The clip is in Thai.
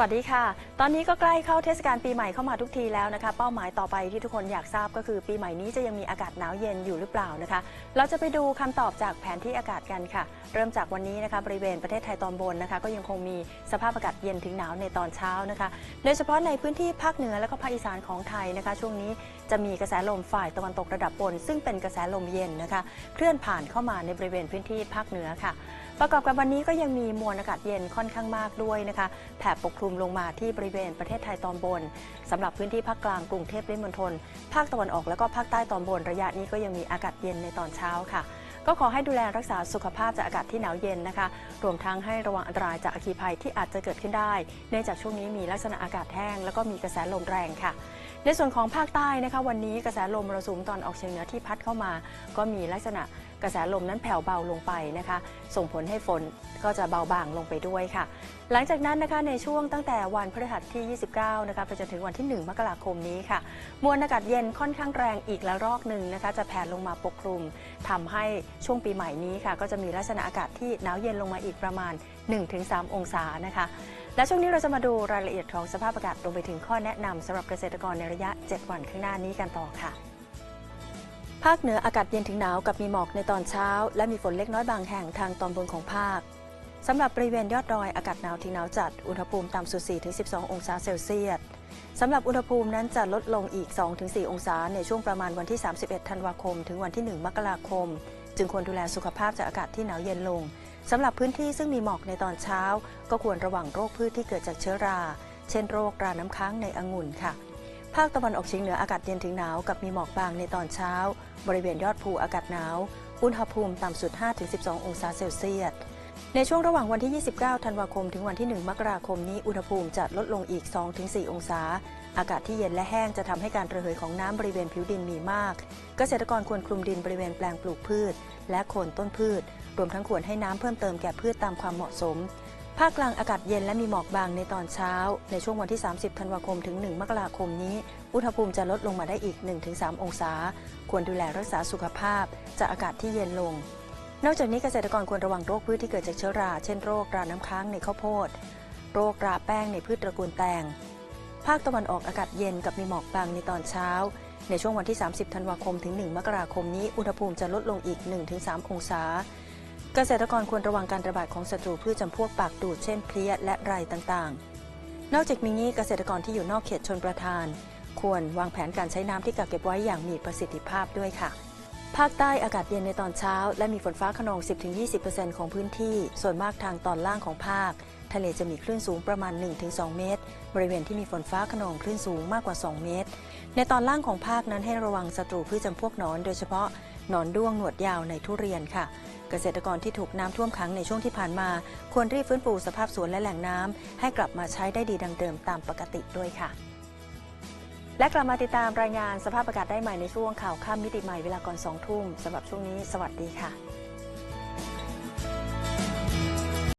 วัสดีค่ะ ตอนนี้ก็ใกล้เข้าเทศกาลปีใหม่เข้ามาทุกทีแล้วนะคะ เป้าหมายต่อไปที่ทุกคนอยากทราบก็คือปีใหม่นี้จะยังมีอากาศหนาวเย็นอยู่หรือเปล่านะคะ เราจะไปดูคำตอบจากแผนที่อากาศกันค่ะ เริ่มจากวันนี้นะคะบริเวณประเทศไทยตอนบนนะคะ ก็ยังคงมีสภาพอากาศเย็นถึงหนาวในตอนเช้านะคะ โดยเฉพาะในพื้นที่ภาคเหนือและก็ภาคอีสานของไทยนะคะ ช่วงนี้จะมีกระแสลมฝ่ายตะวันตกระดับบน ซึ่งเป็นกระแสลมเย็นนะคะ เคลื่อนผ่านเข้ามาในบริเวณพื้นที่ภาคเหนือค่ะ ประกอบกับวันนี้ก็ยังมีมวลอากาศเย็นค่อนข้างมากด้วยนะคะแผ่ปกคลุมลงมาที่บริเวณประเทศไทยตอนบนสำหรับพื้นที่ภาคกลางกรุงเทพและมณฑลภาคตะวันออกแล้วก็ภาคใต้ตอนบนระยะนี้ก็ยังมีอากาศเย็นในตอนเช้าค่ะก็ขอให้ดูแลรักษาสุขภาพจากอากาศที่หนาวเย็นนะคะ รวมทั้งให้ระวังอันตรายจากอคีภัยที่อาจจะเกิดขึ้นได้ เนื่องจากช่วงนี้มีลักษณะอากาศแห้ง แล้วก็มีกระแสลมแรงค่ะ ในส่วนของภาคใต้นะคะวันนี้กระแสลมมรสุมตอนออกเฉียงเหนือที่พัดเข้ามา ก็มีลักษณะกระแสลมนั้นแผ่วเบาลงไปนะคะ ส่งผลให้ฝนก็จะเบาบางลงไปด้วยค่ะ หลังจากนั้นนะคะในช่วงตั้งแต่วันพฤหัสที่ 29 นะคะไปจนถึงวันที่ 1 มกราคมนี้ค่ะ มวลอากาศเย็นค่อนข้างแรงอีกละรอกหนึ่งนะคะ จะแผ่ลงมาปกคลุมทำให้ช่วงปีใหม่นี้ค่ะ ก็จะมีลักษณะอากาศที่หนาวเย็นลงมาอีกประมาณ 1-3 องศานะคะ และช่วงนี้เราจะมาดูรายละเอียดของสภาพอากาศรวมไปถึงข้อแนะนำสำหรับเกษตรกรในระยะ 7 วันข้างหน้านี้กันต่อค่ะ ภาคเหนืออากาศเย็นถึงหนาวกับมีหมอกในตอนเช้า และมีฝนเล็กน้อยบางแห่งทางตอนบนของภาคสำหรับบริเวณยอดดอยอากาศหนาวถึงหนาวจัด อุณหภูมิต่ำสุด 4-12 องศาเซลเซียสสำหรับอุณหภูมินั้นจะลดลงอีก 2-4 องศาในช่วงประมาณวันที่ 31 ธันวาคม ถึงวันที่ 1 มกราคม จึงควรดูแลสุขภาพจากอากาศที่หนาวเย็นลงสำหรับพื้นที่ซึ่งมีหมอกในตอนเช้า ก็ควรระวังโรคพืชที่เกิดจากเชื้อรา เช่นโรคราน้ำค้างในองุ่นค่ะ ภาคตะวันออกเฉียงเหนืออากาศเย็นถึงหนาวกับมีหมอกบางในตอนเช้า บริเวณยอดภูอากาศหนาว อุณหภูมิต่ำสุด 5-12 องศาเซลเซียส ในช่วงระหว่างวันที่ 29 ธันวาคม ถึงวันที่ 1 มกราคมนี้ อุณหภูมิจะลดลงอีก 2-4 องศา อากาศที่เย็นและแห้งจะทำให้การระเหยของน้ำบริเวณผิวดินมีมาก เกษตรกรควรคลุมดินบริเวณแปลงปลูกพืช และโคนต้นพืช รวมทั้งควรให้น้ำเพิ่มเติมแก่พืชตามความเหมาะสม ภาคกลางอากาศเย็นและมีหมอกบางในตอนเช้า ในช่วงวันที่ 30 ธันวาคม ถึง 1 มกราคมนี้ อุณหภูมิจะลดลงมาได้อีก 1-3 องศา ควรดูแลรักษาสุขภาพจากอากาศที่เย็นลง นอกจากนี้เกษตรกรควรระวังโรคพืชที่เกิดจากเชื้อรา เช่นโรคราน้ำค้างในข้าวโพด โรคราแป้งในพืชตระกูลแตง ภาคตะวันออกอากาศเย็นกับมีหมอกบางในตอนเช้า ในช่วงวันที่ 30 ธันวาคมถึง 1 มกราคมนี้ อุณหภูมิจะลดลงอีก 1-3 องศา เกษตรกรควรระวังการระบาดของศัตรูพืชจำพวกปากดูด เช่นเพลี้ยและไรต่างๆ นอกจากนี้เกษตรกรที่อยู่นอกเขตชนประทาน ควรวางแผนการใช้น้ำที่กักเก็บไว้อย่างมีประสิทธิภาพด้วยค่ะ ภาคใต้อากาศเย็นในตอนเช้า และมีฝนฟ้าขนอง 10-20%ของพื้นที่ ส่วนมากทางตอนล่างของภาค ทะเลจะมีคลื่นสูงประมาณ 1-2 เมตร บริเวณที่มีฝนฟ้าขนองคลื่นสูงมากกว่า 2 เมตร ในตอนล่างของภาคนั้นให้ระวังศัตรูพืชจำพวกหนอน โดยเฉพาะหนอนด้วงหนวดยาวในทุเรียนค่ะ เกษตรกรที่ถูกน้ำท่วมขังในช่วงที่ผ่านมา ควรรีบฟื้นฟูสภาพสวนและแหล่งน้ำให้กลับมาใช้ได้ดีดังเดิมตามปกติด้วยค่ะ และกลับมาติดตามรายงานสภาพอากาศได้ใหม่ในช่วงข่าวค่ำมิติใหม่เวลาก่อน2ทุ่มสำหรับช่วงนี้ สวัสดีค่ะ